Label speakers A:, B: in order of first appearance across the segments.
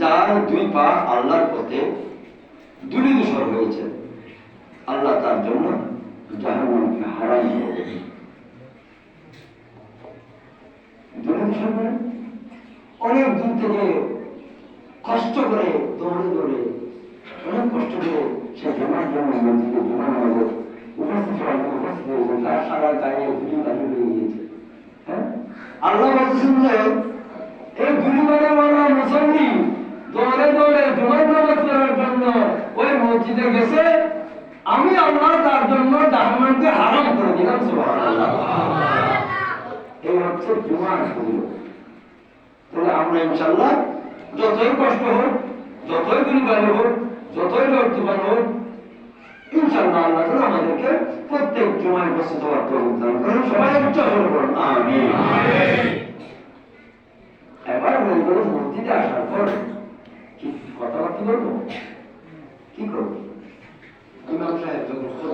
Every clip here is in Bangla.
A: যার দুই পা আল্লাহর পথে দুলি দূষর হয়েছে, আল্লাহ তার জন্য জাহান্নামকে হারাম করে। দুলি মানে? অনেক দূর থেকে কষ্ট করে, দৌড়ে দৌড়ে, অনেক কষ্ট করে সে জমার জন্য মসজিদে জমা নামাজে উপস্থিত উপস্থিত হয়েছে তার সারা গায়ে ধুলি বালি হয়ে গিয়েছে হ্যাঁ? আল্লাহ বলতেছেন যে এই দুনিয়ারে মারা মুসল্লি দৌড়ে দৌড়ে জমার নামাজ করার জন্য ওই মসজিদে গেছে আমি আল্লাহ তার জন্য জাহান্নামকে হারাম করে দিলাম এই হচ্ছে জুমার তাহলে আমরা ইনশাল্লাহ যতই কষ্ট হোক, যতই দুর্গালি হোক, যতই লড়তুবান হোক ইনশাল্লাহ আল্লাহ তাআলা আমাদেরকে প্রত্যেক জুমায় উপস্থিত হওয়ার তৌফিক দান করেন। সবাই উচ্চ বলুন আমিন এবার বলি বলো মসজিদে আসার পর কি কথাবার্তা বলব কি করব ইমাম সাহেব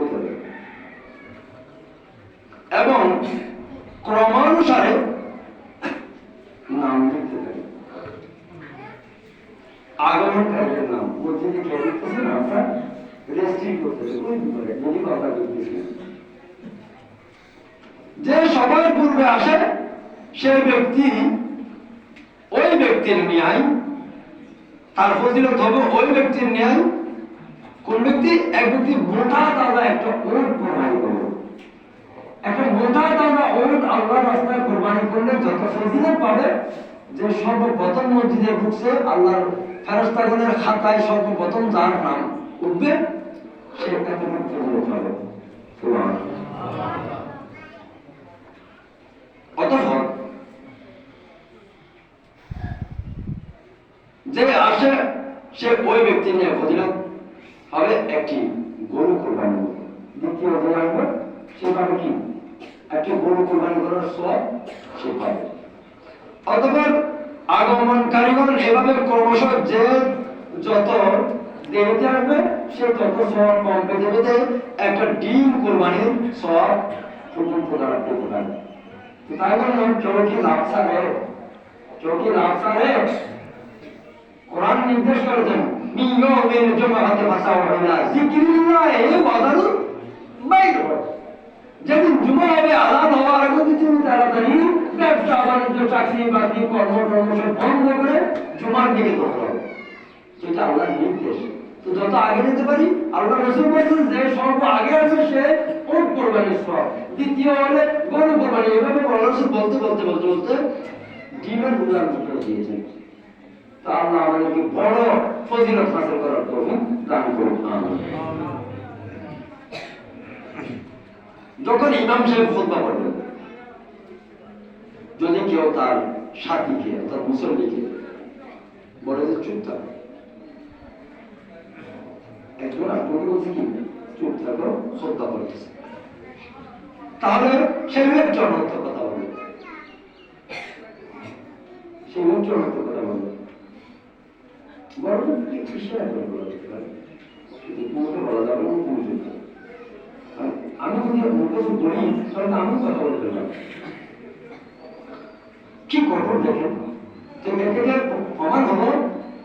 A: উপরে এবং ক্রমানুসারে নাম লিখতে আগমনকারীদের নাম। রেজিস্ট্রি ব্যাপারে যদি কথা যে সবার পূর্বে আসে, সে ব্যক্তি ওই ব্যক্তির ন্যায়, তার ফজিলত হবে ওই ব্যক্তির ন্যায় কোন ব্যক্তি এক ব্যক্তি মোটা তারা একটা ওট কোরবানি করবে একটা মোটা তারা ওট আল্লাহ রাস্তায় কোরবানি করলে যত ফজিলত পাবে, যে সর্বপ্রথম মসজিদে ঢুকছে আল্লাহর ফেরস্তাগণের খাতায় সর্বপ্রথম যার নাম উঠবে, সে এত ফজিলত পাবে। অতঃপর যে আসে, সে ওই ব্যক্তি নিয়ে ফজিলত হবে একটি গরু কোরবানি করবে। দ্বিতীয় যে আসবে, সে পাবে কি? একটি গরু কোরবানি করার সব সে পাবে। অতঃপর আগমনকারীগণ এভাবে ক্রমশ যে যত দেরিতে আসবে, সে তত সব কম পেতে পেতে একটা ডিম কোরবানির সব পর্যন্ত দাঁড়াতে পারে তাই বললাম চৌকি লাভসা রে চৌকি লাভসা রে কোরআন নির্দেশ করেছেন নিয়মের জমাতে ভাষা হইলা জিকিরিল্লাহ এ বাদারু বাইর যেদিন জুমা হবে আলাদা হওয়ার আগে তুমি তাড়াতাড়ি ব্যবসা বাণিজ্য চাকরি বাকরি কর্ম কর্ম সব বন্ধ করে জুমার দিকে করতে হবে সেটা তো যত আগে যেতে পারি আল্লাহ রসুল বলছেন যে সর্ব আগে আছে সে ওট কোরবানির সব দ্বিতীয় হলে গরু কোরবানি এভাবে আল্লাহ বলতে বলতে বলতে বলতে ডিমের উদাহরণ দিয়েছেন তা আল্লাহ বড় ফজিলত হাসিল করার দান করুন যখন ইমাম সাহেব খুতবা পড়বেন যদি কেউ তার সাথীকে, তার মুসল্লিকে বলে যে, চুপ থাকো। একজন আপনাকে বলছে কি? চুপ থাকো শ্রদ্ধা করতেছে তাহলে সে অনর্থ কথা বলবে। সে ব্যক্তি অনর্থ কথা বলবে বড় কৃষ্ণ বলা যেতে পারে তোমাকে বলা যাবে থাকো। আর আমি যদি কিছু বলি তাহলে আমি কথা বলতে পারব কি করব দেখেন যে মেয়েকে প্রমাণ হলো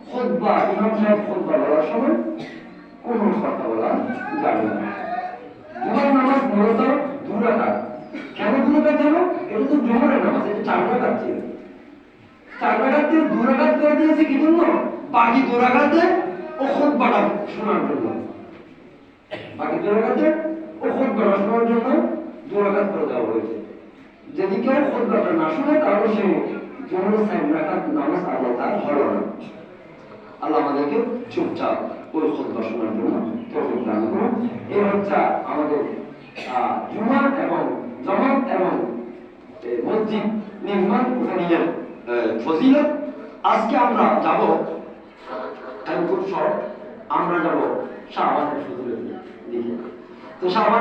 A: খোদবা, ইমাম সাহেব খোদবা বলার সময় কোন কথা বলা যাবে না। জুমার নামাজ মূলত দুরাকাত কেন দুরাকাত জানো? এটা তো জুমারের নামাজ, এটা চার ছিল। চার রাকাতে দুরাকাত করে দিয়েছে কি জন্য? বাকি দুরাকাতে ও খোদবাটা শোনার জন্য। বাকি দুরাকাতে ও খোদবাটা শোনার জন্য দুরাকাত করে দেওয়া হয়েছে। যদি কেউ খোদবাটা না শুনে তাহলে সে জুমার সাইড রাকাত নামাজ আদায় তার হলো না। আল্লাহ আমাদেরকে চুপচাপ ওই খুতবা শোনার জন্য তৌফিক দান করুন। এই হচ্ছে আমাদের আহ, জুমা এবং জমাত এবং মসজিদ নির্মাণ ফজিলত। আজকে আমরা যাব শর্ট আমরা যাব শাহবানের তো